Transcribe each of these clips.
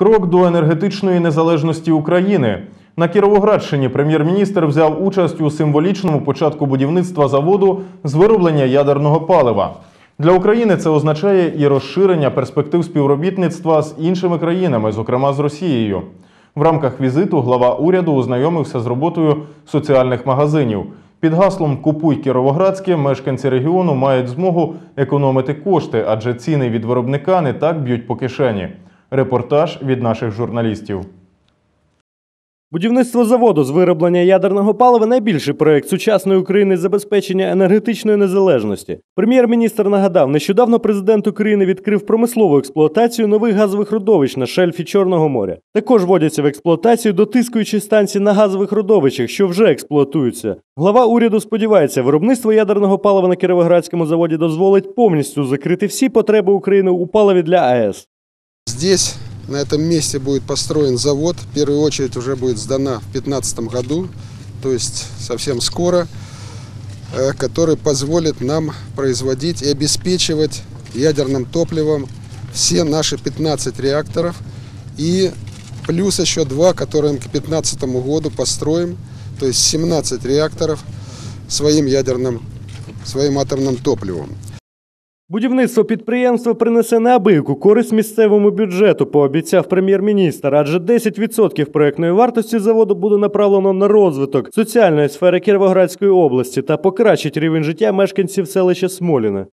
Крок до енергетичної незалежності України. На Кіровоградщині прем'єр-міністр взяв участь у символічному початку будівництва заводу з вироблення ядерного палива. Для України це означає і розширення перспектив співробітництва з іншими країнами, зокрема з Росією. В рамках візиту глава уряду ознайомився з роботою соціальних магазинів. Під гаслом Купуй Кіровоградське мешканці регіону мають змогу економити кошти, адже ціни від виробника не так б'ють по кишені. Репортаж від наших журналістів. Будівництво заводу з вироблення ядерного палива найбільший проект сучасної України з забезпечення енергетичної незалежності. Прем'єр-міністр нагадав, нещодавно президент України відкрив промислову експлуатацію нових газових родовищ на шельфі Чорного моря. Також вводяться в експлуатацію дотискуючі станції на газових родовищах, що вже експлуатуються. Глава уряду сподівається, виробництво ядерного палива на Кіровоградському заводі дозволить повністю закрити всі потреби України у паливі для АЕС. Здесь, на этом месте, будет построен завод. В первую очередь уже будет сдана в 2015 году, то есть совсем скоро, э, который позволит нам производить и обеспечивать ядерным топливом все наши 15 реакторов и плюс еще два, которые мы к 2015 году построим, то есть 17 реакторов своим ядерным, своим атомным топливом. Будівництво підприємства принесе неабияку користь місцевому бюджету, пообіцяв прем'єр-міністр. Адже 10% проектної вартості заводу буде направлено на розвиток соціальної сфери Кіровоградської області та покращить рівень життя мешканців селища Смоліна.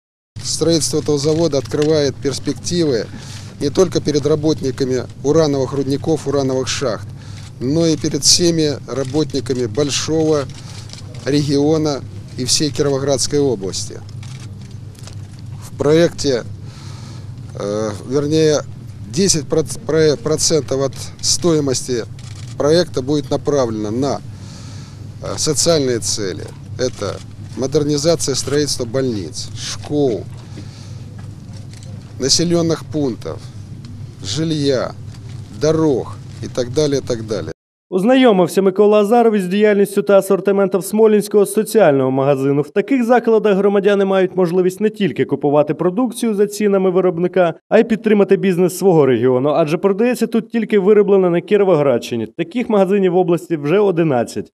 Строительство этого завода открывает перспективы не только перед работниками урановых рудников, урановых шахт, но и перед всеми работниками большого региона и всей Кировоградской области. Проекте, э, вернее, 10% от стоимости проекта будет направлено на э, социальные цели. Это модернизация строительства больниц, школ, населенных пунктов, жилья, дорог и так далее, и так далее. Ознайомився Микола Азаров із діяльністю та асортиментом Смолінського соціального магазину. В таких закладах громадяни мають можливість не тільки купувати продукцію за цінами виробника, а й підтримати бізнес свого регіону, адже продається тут тільки вироблене на Кіровоградщині. Таких магазинів в області вже 11.